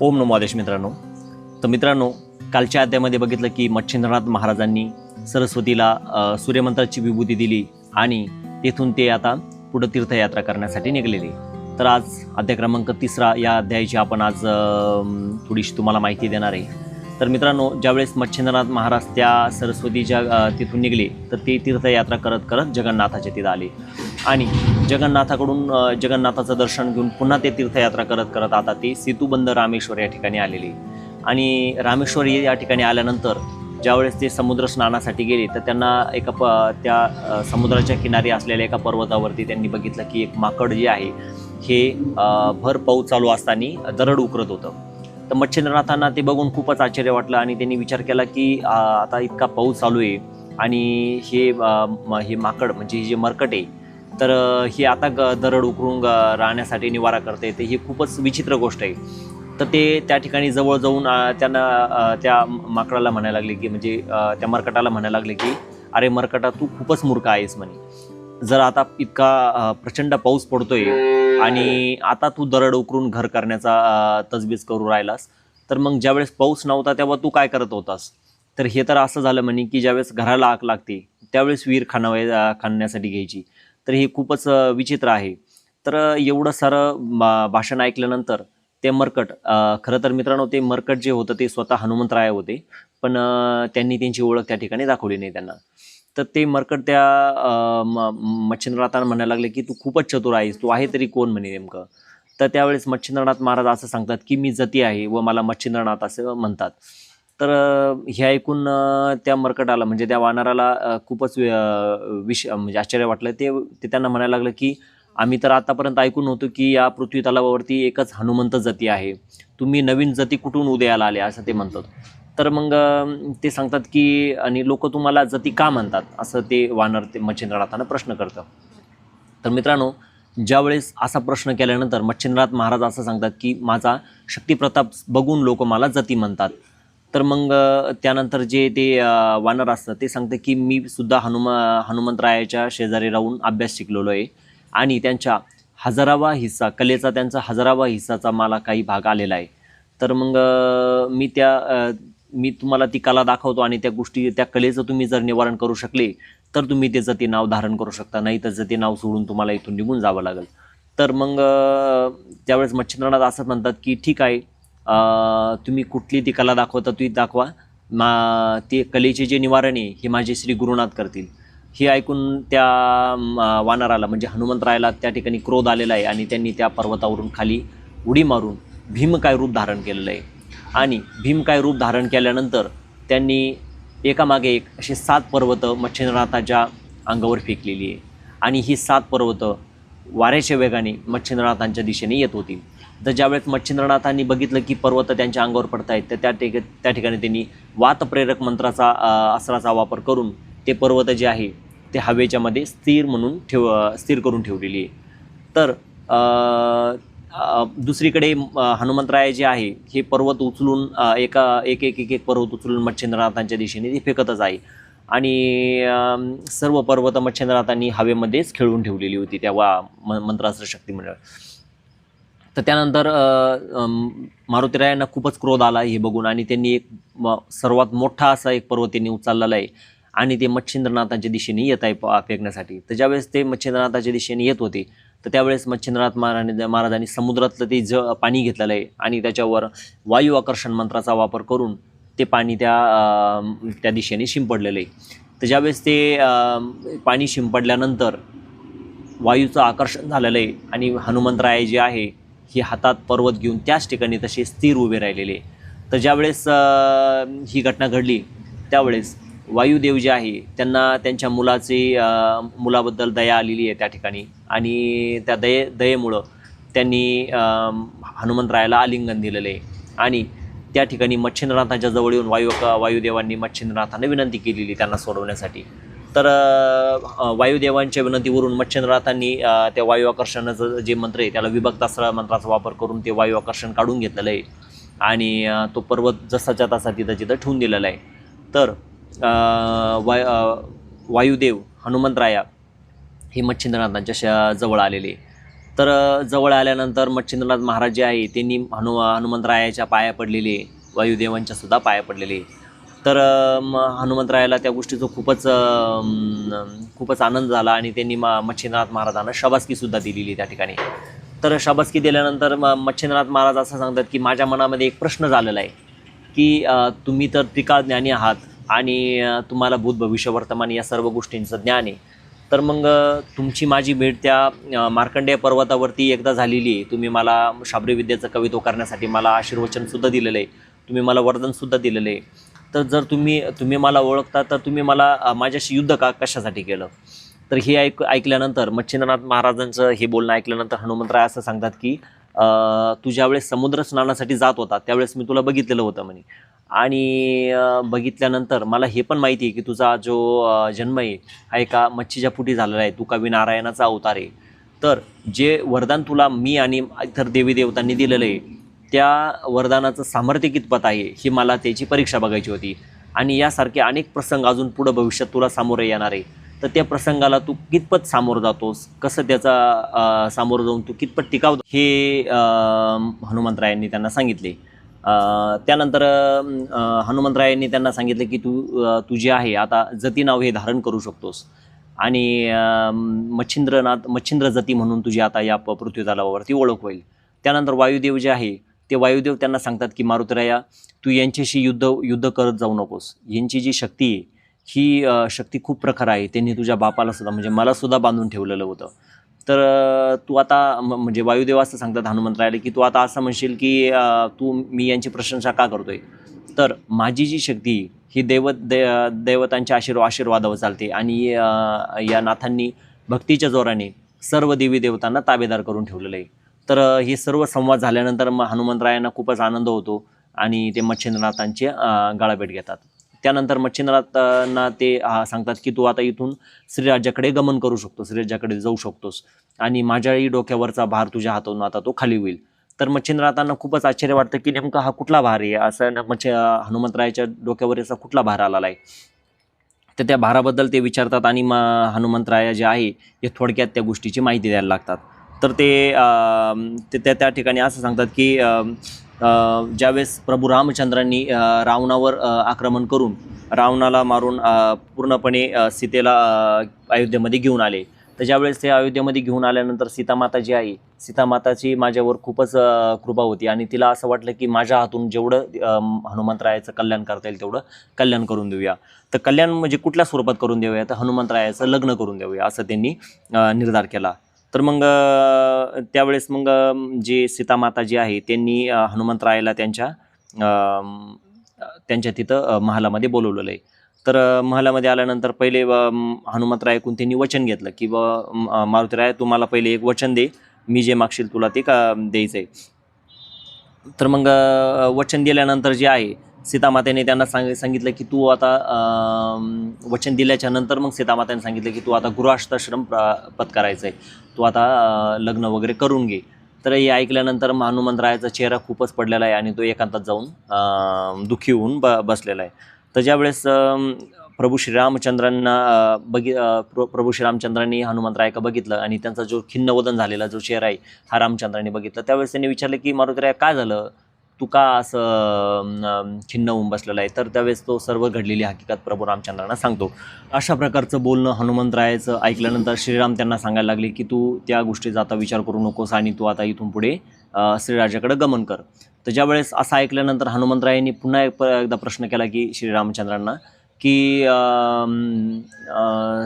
ओम नमो आदेश मित्रांनो. तर मित्रांनो कालच्या अध्यायामध्ये बघितलं की मच्छिंद्रनाथ महाराजांनी सरस्वतीला सूर्यमंत्राची विभूती दिली आणि तेथून ते आता पुढं तीर्थयात्रा करण्यासाठी निघलेले. तर आज अध्याय क्रमांक तिसरा या अध्यायाची आपण आज थोडीशी तुम्हाला माहिती देणार आहे. तर मित्रांनो ज्यावेळेस मच्छिंद्रनाथ महाराज त्या सरस्वतीच्या तिथून निघले तर ते तीर्थयात्रा करत करत जगन्नाथाच्या तिथं आले. आणि जगन्नाथाकडून जगन्नाथाचं दर्शन घेऊन पुन्हा ते तीर्थयात्रा करत करत आता ते सेतुबंद रामेश्वर या ठिकाणी आलेले. आणि रामेश्वर या ठिकाणी आल्यानंतर ज्यावेळेस ते समुद्र स्नानासाठी गेले तर त्यांना एका प त्या समुद्राच्या किनारी असलेल्या एका पर्वतावरती त्यांनी बघितलं की एक माकड जे आहे हे भर पाऊस चालू असताना दरड उकरत होतं. तर मच्छिंद्रनाथांना ते बघून खूपच आश्चर्य वाटलं आणि त्यांनी विचार केला की आता इतका पाऊस चालू आहे आणि हे म- हे माकड म्हणजे हे जे मरकट आहे तर ही आता ग दरड उकरून राहण्यासाठी निवारा करते. ते ही खूपच विचित्र गोष्ट आहे. तर ते त्या ठिकाणी जवळ जाऊन त्यांना त्या माकडाला म्हणायला लागले की म्हणजे त्या मरकटाला म्हणायला लागले की अरे मरकटा तू खूपच मूर्ख आहेस म्हणे. जर आता इतका प्रचंड पाऊस पडतोय आणि आता तू दरड उकरून घर करण्याचा तजबीज करू राहिलास तर मग ज्यावेळेस पाऊस नव्हता तेव्हा तू काय करत होतास? तर हे तर असं झालं म्हणे की ज्यावेळेस घराला आग लागते त्यावेळेस वीर खाणावे खाणण्यासाठी घ्यायची. तर हे खूपच विचित्र आहे. तर एवढं सारं बा- भाषण ऐकल्यानंतर ते मरकट खरं तर मित्रांनो ते मरकट जे होतं ते स्वतः हनुमंतराय होते. पण त्यांनी त्यांची ओळख त्या ठिकाणी दाखवली नाही त्यांना. तर ते मरकट त्या म- मच्छिंद्रनाथांना म्हणायला लागले की तू खूपच चतुर आहेस तू आहे तरी कोण म्हणे नेमकं? तर त्यावेळेस मच्छिंद्रनाथ महाराज असं सांगतात की मी जती आहे व मला मच्छिंद्रनाथ असं म्हणतात. तर हे ऐकून त्या मरकटाला म्हणजे त्या वानराला खूपच विष म्हणजे आश्चर्य वाटलं. ते ते त्यांना म्हणायला लागलं की आम्ही तर आतापर्यंत ऐकून होतो की या पृथ्वी तलावावरती एकच हनुमंत जती आहे. तुम्ही नवीन जती कुठून उदयाला आले? असं ते म्हणतात. तर मग ते सांगतात की आणि लोक तुम्हाला जती का म्हणतात? असं ते वानर ते मच्छिंद्रनाथांना प्रश्न करतं. तर मित्रांनो ज्यावेळेस असा प्रश्न केल्यानंतर मच्छिंद्रनाथ महाराज असं सांगतात की माझा शक्तिप्रताप बघून लोक मला जती म्हणतात. तर मग त्यानंतर जे ते वानर असतं ते सांगतं की मी सुद्धा हनुमा हनुमंतरायाच्या शेजारी राहून अभ्यास शिकलेलो आहे. आणि त्यांच्या हजारावा हिस्सा कलेचा त्यांचा हजारावा हिस्साचा मला काही भाग आलेला आहे. तर मग मी त्या मी तुम्हाला ती कला दाखवतो आणि त्या गोष्टी त्या कलेचं तुम्ही जर निवारण करू शकले तर तुम्ही त्याचं ते नाव धारण करू शकता. नाही तर ते नाव सोडून तुम्हाला इथून निघून जावं लागेल. तर मग त्यावेळेस मच्छिंद्रनाथ असं म्हणतात की ठीक आहे तुम्ही कुठली ती कला दाखवता ती दाखवा. मा ते कलेचे जे निवारण आहे हे माझे श्री गुरुनाथ करतील. हे ऐकून त्या वानराला म्हणजे हनुमंतरायाला त्या ठिकाणी क्रोध आलेला आहे आणि त्यांनी त्या पर्वतावरून खाली उडी मारून भीमकाय रूप धारण केलेलं आहे. आणि भीमकाय रूप धारण केल्यानंतर त्यांनी एकामागे एक असे सात पर्वत मच्छिंद्रनाथाच्या अंगावर फेकलेली आहे. आणि ही सात पर्वत वाऱ्याच्या वेगाने मच्छिंद्रनाथांच्या दिशेने येत होती. तर ज्यावेळेस मच्छिंद्रनाथांनी बघितलं की पर्वत त्यांच्या अंगावर पडत आहेत तर त्या ठिक त्या ठिकाणी त्यांनी वातप्रेरक मंत्राचा अस्त्राचा वापर करून ते पर्वत जे आहे ते हवेच्यामध्ये स्थिर म्हणून ठेव स्थिर करून ठेवलेली आहे. तर दुसरीकडे हनुमंतराय जे आहे हे पर्वत उचलून एका एक एक एक एक पर्वत उचलून मच्छिंद्रनाथांच्या दिशेने ते फेकतच आहे. आणि सर्व पर्वत मच्छिंद्रनाथांनी हवेमध्येच खेळून ठेवलेली होती त्या वा म मंत्रास्त्र शक्ती मंडळ. तर त्यानंतर मारुतीरायांना खूपच क्रोध आला हे बघून आणि त्यांनी एक म- सर्वात मोठा असा एक पर्वत त्यांनी उचललेला आहे आणि ते मच्छिंद्रनाथांच्या दिशेने येत आहे फेकण्यासाठी. तर ज्यावेळेस ते मच्छिंद्रनाथाच्या दिशेने येत होते तर त्यावेळेस मच्छिंद्रनाथ महाराज महाराजांनी समुद्रातलं ते ज पाणी घेतलेलं आहे आणि त्याच्यावर वायू आकर्षण मंत्राचा वापर करून ते पाणी त्या त्या दिशेने शिंपडलेलं आहे. तर ज्यावेळेस ते पाणी शिंपडल्यानंतर वायूचं आकर्षण झालेलं आहे आणि हनुमंतराय जे आहे हे हातात पर्वत घेऊन त्याच ठिकाणी तसे स्थिर उभे राहिलेले तर ज्यावेळेस ही घटना घडली त्यावेळेस वायुदेव जे आहे त्यांना त्यांच्या मुलाचे मुलाबद्दल दया आलेली आहे त्या ठिकाणी आणि त्या दये दयेमुळं त्यांनी हनुमंतरायाला आलिंगन दिलेलं आहे. आणि त्या ठिकाणी मच्छिंद्रनाथांच्या जवळ येऊन वायू वायुदेवांनी मच्छिंद्रनाथांना विनंती केलेली त्यांना सोडवण्यासाठी. तर वायुदेवांच्या विनंतीवरून मच्छिंद्रनाथांनी त्या वायू आकर्षणाचं जे मंत्र आहे त्याला विभक्त मंत्राचा वापर करून ते वायू आकर्षण काढून घेतलेलं आहे. आणि तो पर्वत जसाच्या तसा तिथं तिथं ठेवून दिलेला आहे. तर वाय वायुदेव हनुमंतराया हे मच्छिंद्रनाथांच्या श जवळ आलेले. तर जवळ आल्यानंतर मच्छिंद्रनाथ महाराज जे आहे त्यांनी हनु हनुमंतरायाच्या पाया पडलेले वायुदेवांच्या सुद्धा पाया पडलेले. तर मग हनुमंतरायाला त्या गोष्टीचा खूपच खूपच आनंद झाला आणि त्यांनी मच्छिंद्रनाथ महाराजांना शबासकीसुद्धा दिलेली त्या ठिकाणी. तर शबासकी दिल्यानंतर म मच्छिंद्रनाथ महाराज असं सांगतात की माझ्या मनामध्ये एक प्रश्न झालेला आहे की तुम्ही तर त्रिकाळ ज्ञानी आहात आणि तुम्हाला भूत भविष्य वर्तमान या सर्व गोष्टींचं ज्ञान आहे. तर मग तुमची माझी भेट त्या मार्कंडेय पर्वतावरती एकदा झालेली आहे. तुम्ही मला शाबरी विद्येचं कवित्व करण्यासाठी मला आशीर्वचनसुद्धा दिलेलं आहे. तुम्ही मला वरदानसुद्धा दिलेलं आहे. तर जर तुम्ही तुम्ही मला ओळखता तर तुम्ही मला माझ्याशी युद्ध का कशासाठी केलं? तर हे ऐक ऐकल्यानंतर मच्छिंद्रनाथ महाराजांचं हे बोलणं ऐकल्यानंतर हनुमंतराय असं सांगतात की तू ज्यावेळेस समुद्र स्नानासाठी जात होता त्यावेळेस मी तुला बघितलेलं होतं म्हणे. आणि बघितल्यानंतर मला हे पण माहिती आहे की तुझा जो जन्म आहे हा एका मच्छीच्या पुटी झालेला आहे. तू कवी नारायणाचा अवतार आहे. तर जे वरदान तुला मी आणि इतर देवी देवतांनी दिलेलं आहे त्या वरदानाचं सामर्थ्य कितपत आहे ही मला त्याची परीक्षा बघायची होती. आणि यासारखे अनेक प्रसंग अजून पुढं भविष्यात तुला सामोरे येणार आहे. तर त्या प्रसंगाला तू कितपत सामोरं जातोस? कसं त्याचा सामोरं जाऊन तू कितपत टिकावतो हे हनुमंतरायांनी त्यांना सांगितले. त्यानंतर हनुमंतरायांनी त्यांना सांगितलं की तू तु, तू जे आहे आता जती नाव हे धारण करू शकतोस. आणि मच्छिंद्रनाथ मच्छिंद्र जती म्हणून तुझी आता या प- पृथ्वीतलावरती ओळख होईल. त्यानंतर वायुदेव जे आहे ते वायुदेव त्यांना सांगतात की मारुतीराया तू यांच्याशी युद्ध युद्ध करत जाऊ नकोस. यांची जी शक्ती आहे ही शक्ती खूप प्रखर आहे. त्यांनी तुझ्या बापाला सुद्धा म्हणजे मला सुद्धा बांधून ठेवलेलं होतं. तर तू आता म्हणजे वायुदेव असं सांगतात हनुमंतरायाला की तू आता असं म्हणशील की तू मी यांची प्रशंसा का करतोय? तर माझी जी शक्ती ही दैवत दे दैवतांच्या आशीर्वा आशीर्वादावर चालते आणि या नाथांनी भक्तीच्या जोराने सर्व देवी देवतांना ताबेदार करून ठेवलेलं आहे. तर हे सर्व संवाद झाल्यानंतर मग हनुमंतरायांना खूपच आनंद होतो आणि ते मच्छिंद्रनाथांचे अ, गाळाभेट घेतात. त्यानंतर मच्छिंद्रनाथांना ते सांगतात की तू आता इथून श्रीराजाकडे गमन करू शकतो श्रीराजाकडे जाऊ शकतोस. आणि माझ्याही डोक्यावरचा भार तुझ्या हातून आता तो खाली होईल. तर मच्छिंद्रनाथांना खूपच आश्चर्य वाटतं की नेमका हा कुठला भार आहे? असं मच्छ हनुमंतरायाच्या डोक्यावर याचा कुठला भार आलेला आहे? तर त्या भाराबद्दल ते विचारतात आणि मग हनुमंतराया जे आहे हे थोडक्यात त्या गोष्टीची माहिती द्यायला लागतात. तर ते ते त्या त्या ठिकाणी असं सांगतात की ज्यावेळेस प्रभू रामचंद्रांनी रावणावर आक्रमण करून रावणाला मारून पूर्णपणे सीतेला अयोध्येमध्ये घेऊन आले. तर ज्यावेळेस ते अयोध्येमध्ये घेऊन आल्यानंतर सीतामाता जी आहे सीतामाताची माझ्यावर खूपच कृपा होती. आणि तिला असं वाटलं की माझ्या हातून जेवढं हनुमंतरायाचं कल्याण करता येईल तेवढं कल्याण करून देऊया. तर कल्याण म्हणजे कुठल्या स्वरूपात करून देऊया? तर हनुमंतरायाचं लग्न करून देऊया असं त्यांनी निर्धार केला. तर मग त्यावेळेस मग जे सीतामाता जी आहे त्यांनी हनुमंतरायाला त्यांच्या त्यांच्या तिथं महालामध्ये बोलवलेलं आहे. तर महालामध्ये आल्यानंतर पहिले हनुमंतरायकून त्यांनी वचन घेतलं की ब मारुतीराय तू मला पहिले एक वचन दे मी जे मागशील तुला ते का द्यायचं आहे तर मग वचन दिल्यानंतर जे आहे सीतामातेने त्यांना सांग सांगितलं की तू आता वचन दिल्याच्या नंतर मग सीतामातेने सांगितलं की तू आता गृहाष्टाश्रम प्रा- पत्करायचं आहे तू आता लग्न वगैरे करून घे. तर हे ऐकल्यानंतर मग हनुमंतरायाचा चेहरा खूपच पडलेला आहे आणि तो एकांतात जाऊन दुःखी होऊन ब बसलेला आहे. तर ज्यावेळेस प्रभू श्रीरामचंद्रांना बघि प्र प्रभू श्रीरामचंद्रांनी हनुमंतरायका बघितलं आणि त्यांचा जो खिन्नवदन झालेला जो चेहरा आहे हा रामचंद्रांनी बघितला. त्यावेळेस त्यांनी विचारलं की मारुतीराय काय झालं? तू का असं खिन्न होऊन बसलेला आहे. तर त्यावेळेस तो सर्व घडलेली हकीकत प्रभू रामचंद्रांना सांगतो. अशा प्रकारचं बोलणं हनुमंतरायाचं ऐकल्यानंतर श्रीराम त्यांना सांगायला लागले की तू त्या गोष्टीचा आता विचार करू नकोस आणि तू आता इथून पुढे श्रीराजाकडे गमन कर. तर ज्यावेळेस असं ऐकल्यानंतर हनुमंतरायांनी पुन्हा एक एकदा प्रश्न केला की श्रीरामचंद्रांना की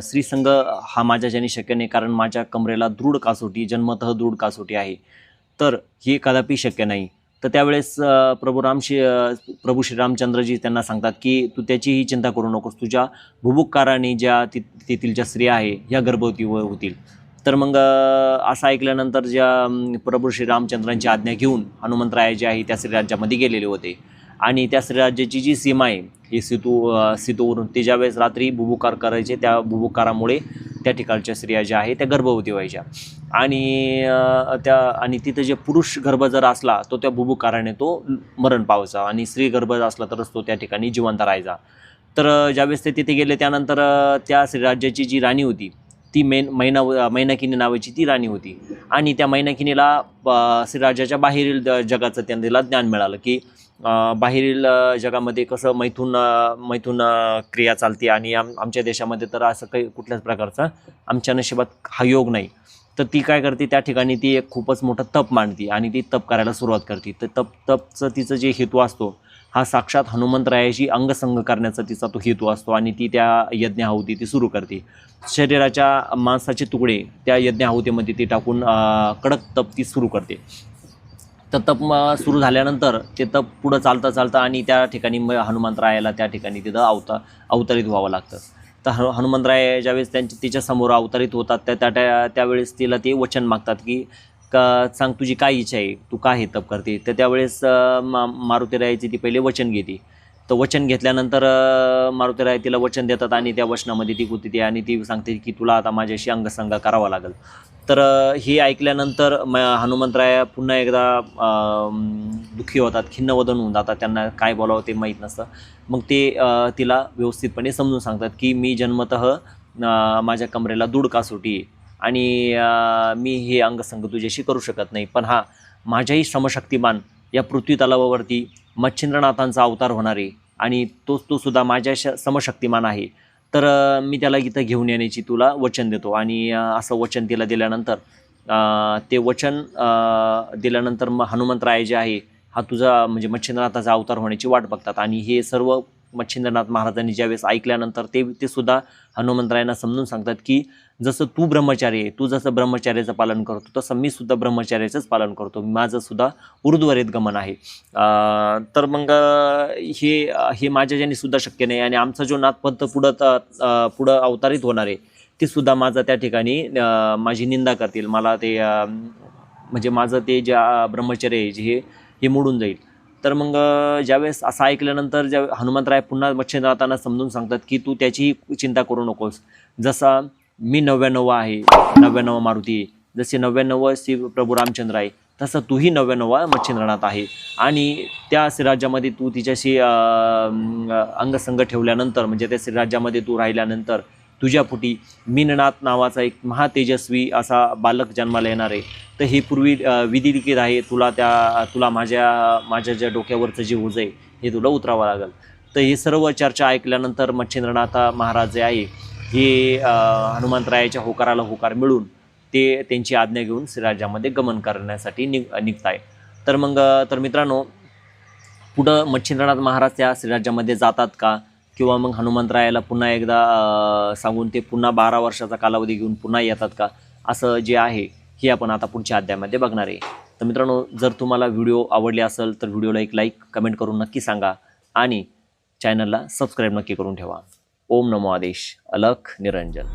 श्रीसंग हा माझ्या ज्यांनी शक्य नाही कारण माझ्या कमरेला दृढ कासोटी जन्मतः दृढ कासोटी आहे. तर हे कदापि शक्य नाही. तर त्यावेळेस प्रभू राम श्री प्रभू श्रीरामचंद्रजी त्यांना सांगतात की तू त्याचीही चिंता करू नकोस. तुझ्या भुबुक्काराने ज्या ति तेथील स्त्रिया आहे ह्या गर्भवती होतील. तर मग असं ऐकल्यानंतर ज्या प्रभू श्रीरामचंद्रांची आज्ञा घेऊन हनुमंतराय जे आहे त्या श्रीराज्यामध्ये गेलेले होते. आणि त्या श्रीराज्याची जी सीमा आहे ही सेतू सेतूवरून ते ज्यावेळेस रात्री बुबुकार करायचे त्या बुबुकारामुळे त्या ठिकाणच्या स्त्रिया ज्या आहेत त्या गर्भवती व्हायच्या. आणि त्या आणि तिथं जे पुरुष गर्भ जर असला तो त्या बुबुकाराने तो मरण पावायचा आणि स्त्री गर्भ असला तरच तो त्या ठिकाणी जिवंत राहायचा. तर ज्यावेळेस ते तिथे गेले त्यानंतर त्या श्रीराज्याची जी राणी होती ती मेन मैना मैनाकिनी नावाची ती राणी होती. आणि त्या मैनाकिनीला श्रीराजाच्या बाहेरील जगाचं त्यांना तिला ज्ञान मिळालं की बाहेरील जगामध्ये कसं मैथून मैथून क्रिया चालते आणि आम आमच्या देशामध्ये तर असं काही कुठल्याच प्रकारचा आमच्या नशिबात हा योग नाही. तर ती काय करते त्या ठिकाणी ती एक खूपच मोठं तप मांडते आणि ती तप करायला सुरुवात करते. तर तप तपचं तिचं जे हेतू असतो हा साक्षात हनुमंतरायाशी अंगसंग करण्याचा तिचा तो हेतू असतो आणि ती त्या यज्ञाहुती ती सुरू करते. शरीराच्या मांसाचे तुकडे त्या यज्ञाहुतीमध्ये ती टाकून कडक तप ती सुरू करते. तर तप सुरू झाल्यानंतर ते तप पुढं चालतं चालतं आणि त्या ठिकाणी मग हनुमंतरायाला त्या ठिकाणी तिथं अवता अवतरित व्हावं लागतं. तर हनु हनुमंतराय ज्यावेळेस त्यांच्या तिच्यासमोर अवतरित होतात त्या त्या त्या त्यावेळेस तिला ते वचन मागतात की का सांग तुझी काय इच्छा आहे? तू का हे तप करते? तर त्यावेळेस मा मारुतीरायाची ती पहिले वचन घेते. तर वचन घेतल्यानंतर मारुतीराय तिला वचन देतात आणि त्या वचनामध्ये ती गुंतते आणि ती सांगते की तुला आता माझ्याशी अंगसंग करावा लागेल. तर हे ऐकल्यानंतर म हनुमंतराय पुन्हा एकदा दुःखी होतात खिन्नवदन होऊन जातात. त्यांना काय बोलावं ते माहीत नसतं. मग ते तिला व्यवस्थितपणे समजून सांगतात की मी जन्मत माझ्या कमरेला दूड कासोटी आणि मी हे अंगसंग तुझ्याशी करू शकत नाही. पण हा माझ्याही श्रमशक्तिमान या पृथ्वी तलावावरती मच्छिंद्रनाथांचा अवतार होणारे आणि तोच तो सुद्धा माझ्या श समशक्तिमान आहे. तर मी त्याला इथं घेऊन येण्याची तुला वचन देतो. आणि असं वचन तिला दिल्यानंतर ते वचन दिल्यानंतर मग हनुमंतराय जे आहे हा तुझा म्हणजे मच्छिंद्रनाथाचा अवतार होण्याची वाट बघतात. आणि हे सर्व मच्छिंद्रनाथ महाराजांनी ज्यावेळेस ऐकल्यानंतर ते ते सुद्धा हनुमंतरायांना समजून सांगतात की जसं तू ब्रह्मचारी आहे तू जसं ब्रह्मचार्याचं पालन करतो तसं मी सुद्धा ब्रह्मचार्याचंच पालन करतो. माझं सुद्धा ऊर्ध्वरेत गमन आहे. तर मग हे हे माझ्याच्याने सुद्धा शक्य नाही आणि आमचा जो नाथपंथ पुढं पुढं अवतारित होणार आहे ते सुद्धा माझं त्या ठिकाणी माझी निंदा करतील. मला ते म्हणजे माझं ते ज्या ब्रह्मचर्य आहे जे हे हे मोडून जाईल. तर मग ज्यावेळेस असं ऐकल्यानंतर ज्या हनुमंतराय पुन्हा मच्छिंद्रनाथांना समजून सांगतात की तू त्याची चिंता करू नकोस. जसा मी नव्याण्णव आहे नव्याण्णव मारुती आहे. जसे नव्याण्णव श्री प्रभू रामचंद्र आहे तसं तूही नव्याण्णवा मच्छिंद्रनाथ आहे. आणि त्या श्रीराज्यामध्ये तू तिच्याशी अंगसंग ठेवल्यानंतर म्हणजे त्या श्रीराज्यामध्ये तू राहिल्यानंतर तुझ्यापुटी मीननाथ नावाचा एक महातेजस्वी असा बालक जन्माला येणार आहे. तर हे पूर्वी विधिलिखित आहे. तुला त्या तुला माझ्या माझ्या ज्या डोक्यावरचं जे उज आहे हे तुला उतरावं लागेल. तर हे सर्व चर्चा ऐकल्यानंतर मच्छिंद्रनाथ महाराज जे आहे हे हनुमंतरायाच्या होकाराला होकार मिळून ते त्यांची आज्ञा घेऊन श्रीराज्यामध्ये गमन करण्यासाठी निघ निघत आहे. तर मग तर मित्रांनो पुढं मच्छिंद्रनाथ महाराज त्या श्रीराज्यामध्ये जातात का? किंवा मग हनुमंतरायाला पुन्हा एकदा सांगून ते पुन्हा बारा वर्षाचा कालावधी घेऊन पुन्हा येतात का? असं जे आहे हे आपण आता पुढच्या अध्यायामध्ये बघणार आहे. तर मित्रांनो जर तुम्हाला व्हिडिओ आवडले असेल तर व्हिडिओला एक लाईक कमेंट करून नक्की सांगा आणि चॅनलला सबस्क्राईब नक्की करून ठेवा. ओम नमो आदेश. अलख निरंजन.